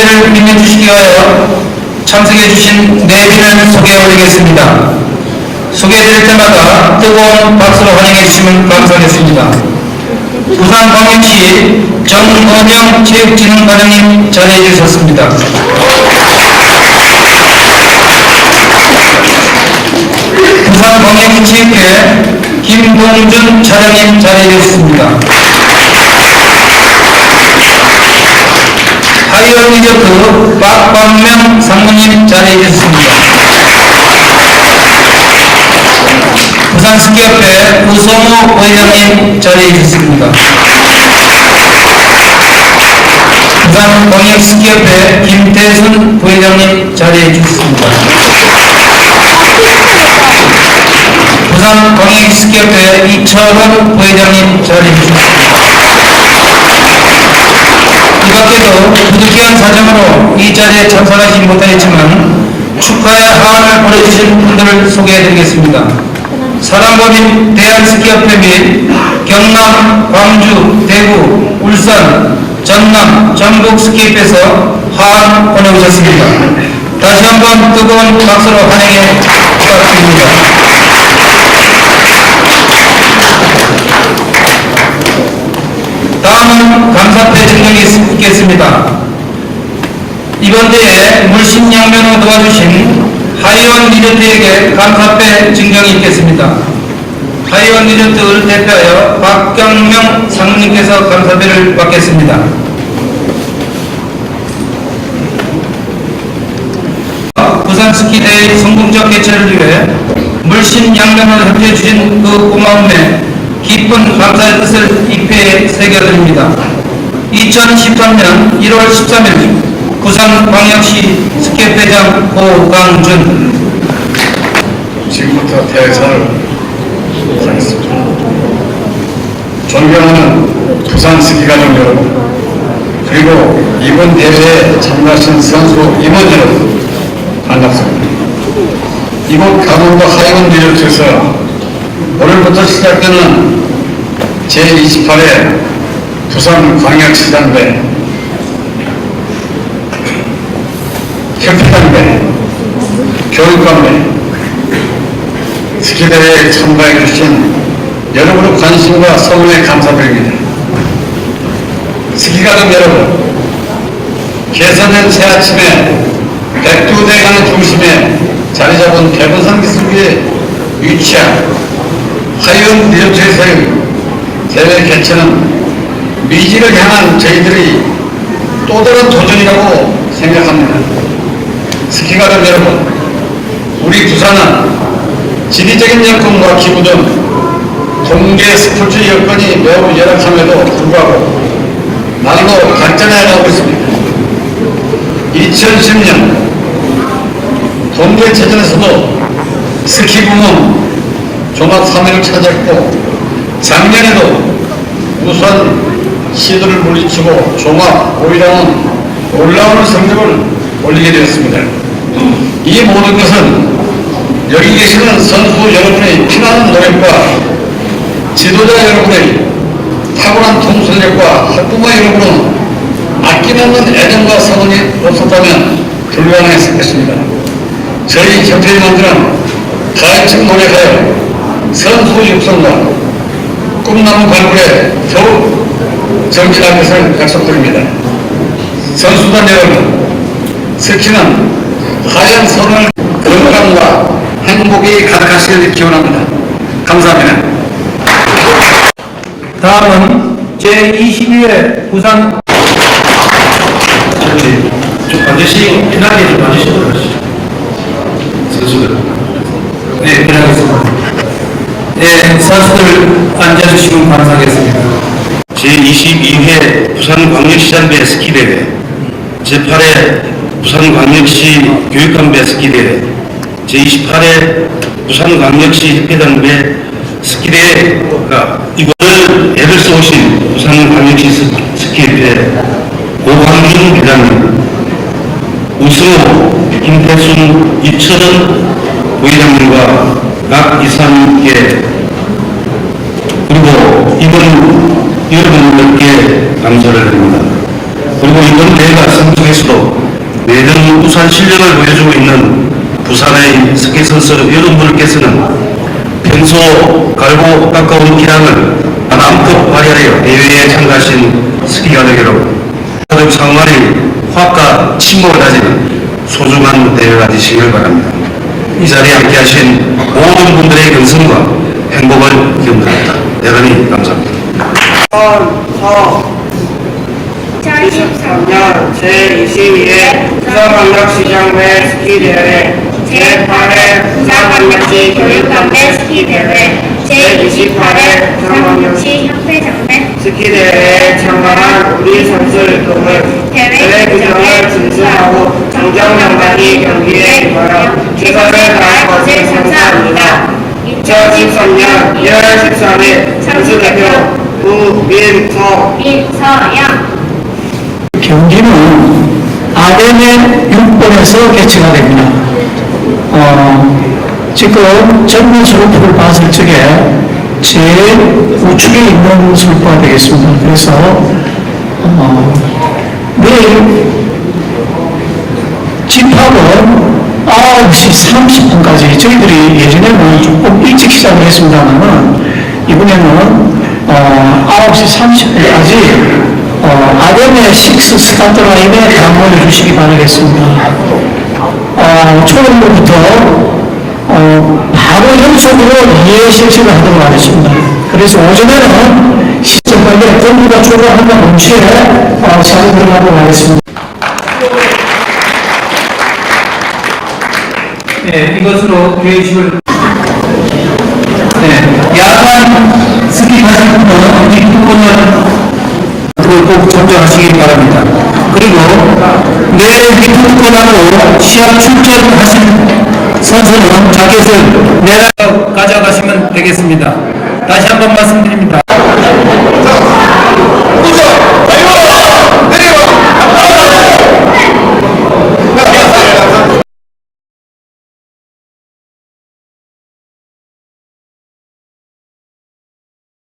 저희를 믿어주시기 위하여 참석해주신 내빈을 소개해 올리겠습니다. 소개해드릴 때마다 뜨거운 박수로 환영해주시면 감사하겠습니다. 부산광역시 정원영 체육진흥과장님 자리해 주셨습니다. 부산광역시 체육회 김동준 차장님 자리해 주셨습니다. 하이어 리조트 박광명 상무님 자리해 주셨습니다. 부산 스키협회 우성호 회장님 자리해 주셨습니다. 부산 광역 스키협회 김태순 부회장님 자리해 주셨습니다. 부산 광역 스키협회 이철원 부회장님 자리해 주셨습니다. 이 밖에도 부득이한 사정으로 이 자리에 참석하지 못하였지만 축하의 하원을 보내주신 분들을 소개해드리겠습니다. 사랑법인 대한스키협회 및 경남, 광주, 대구, 울산, 전남, 전국 스키협에서 하원 보내오셨습니다. 다시 한번 뜨거운 박수로 환영해 부탁드립니다. 다음은 감사패 증정이 있겠습니다. 이번 대회 물신양면을 도와주신 하이원 리조트에게 감사패 증정이 있겠습니다. 하이원 리조트를 대표하여 박경명 상무님께서 감사패를 받겠습니다. 부산 스키대회 성공적 개최를 위해 물신양면을 협조해 주신 그 고마움에 깊은 감사의 뜻을 입회에 새겨드립니다. 2013년 1월 13일 부산광역시 스케회장 고강준 지금부터 대사를 하겠습니다. 존경하는 부산 스키가족 여러분, 그리고 이번 대회에 참가하신 선수 임원 여러분, 반갑습니다. 이곳 강원도 하이원 리조트에서 오늘부터 시작되는 제28회 부산광역시장대 협회장대 교육감대 스키대회에 참가해 주신 여러분의 관심과 성원에 감사드립니다. 스키가족 여러분, 개선된 새 아침에 백두대간의 중심에 자리 잡은 대부산 기술구에 위치한 하이원 리조트에서의 대회 개최는 미지를 향한 저희들의 또 다른 도전이라고 생각합니다. 스키가족 여러분, 우리 부산은 지리적인 여건과 기후 등 동계 스포츠 여건이 매우 열악함에도 불구하고 날로 발전해 가고 있습니다. 2010년 동계체전에서도 스키 부문 종합 3위를 차지했고 작년에도 우선 시도를 물리치고 종합 5위라는 놀라운 성적을 올리게 되었습니다. 이 모든 것은 여기 계시는 선수 여러분의 피나는 노력과 지도자 여러분의 탁월한 통솔력과 학부모 여러분은 아낌없는 애정과 성원이 없었다면 불가능했을 것입니다. 저희 협회위원들은 가해층 노력하여 선수 육성과 꿈나무 발굴에 더욱 정치할 것을 약속드립니다. 선수단 여러분, 스키는 하얀 선을 건강과 행복이 가득하시길 기원합니다. 감사합니다. 다음은 제22회 부산 좀 반드시 편하게 좀 봐주시도록 하시죠. 선수들. 네, 그러겠습니다. 네, 선수들 앉아주시면 감사하겠습니다. 제22회 부산광역시장배 스키 대회 제8회 부산광역시 교육감배 스키 대회 제28회 부산광역시 협회장배 스키대회가 이거를 애를 써오신 부산광역시 스- 스키협회 고광준 회장님 우승호, 김태순, 이철은 부회장님과 각 이사님께 이번 여러분들께 감사를 드립니다. 그리고 이번 대회가 성공했어도 매년 우수한 실력을 보여주고 있는 부산의 스키 선수 여러분들께서는 평소 갈고 깎아온 기량을 마음껏 발휘하여 대회에 참가하신 스키 가족 여러분, 가족 상관의 화합과 친목을 다지는 소중한 대회가 되시길 바랍니다. 이 자리에 함께하신 모든 분들의 경성과 행복을 기원드립니다. 대단히 감사합니다. 서 2023년 제22회 부산광역시장회 스키대회 제8회 부산광역시 교육단대 스키대회 제28회 부산광역시 협회장회 스키대회에 참가한 우리 선수들을 대회 규정을 준수하고 정정당당히 경기에 임하여 다할 것을 선사합니다. 2013년 2월 13일 선수대표 우민석 민서영 경기는 아덴의 6번에서 개최가 됩니다. 어, 지금 전면 수로프를 봤을 적에 제일 우측에 있는 수로프가 되겠습니다. 그래서 어, 내일 집합은 9시 30분까지 저희들이 예전에는 조금 일찍 시작을 했습니다만 이번에는 어, 9시 30분까지 어, 아덴의 식스 스타트 라인에 방문해 주시기 바라겠습니다. 어, 초등부부터 어, 바로 연속으로 이해 실시를 하도록 하겠습니다. 그래서 오전에는 시청 관련 전부 다 초과한다 동시에 어, 시작을 들어가도록 하겠습니다. 네, 이것으로 회의식을 네, 야간 스키 가실 분은 이 부분을 꼭 존중하시기 바랍니다. 그리고 내일 미투권하고 시합 출전하신 선수는 자켓을 내려 가져가시면 되겠습니다. 다시 한 번 말씀드립니다.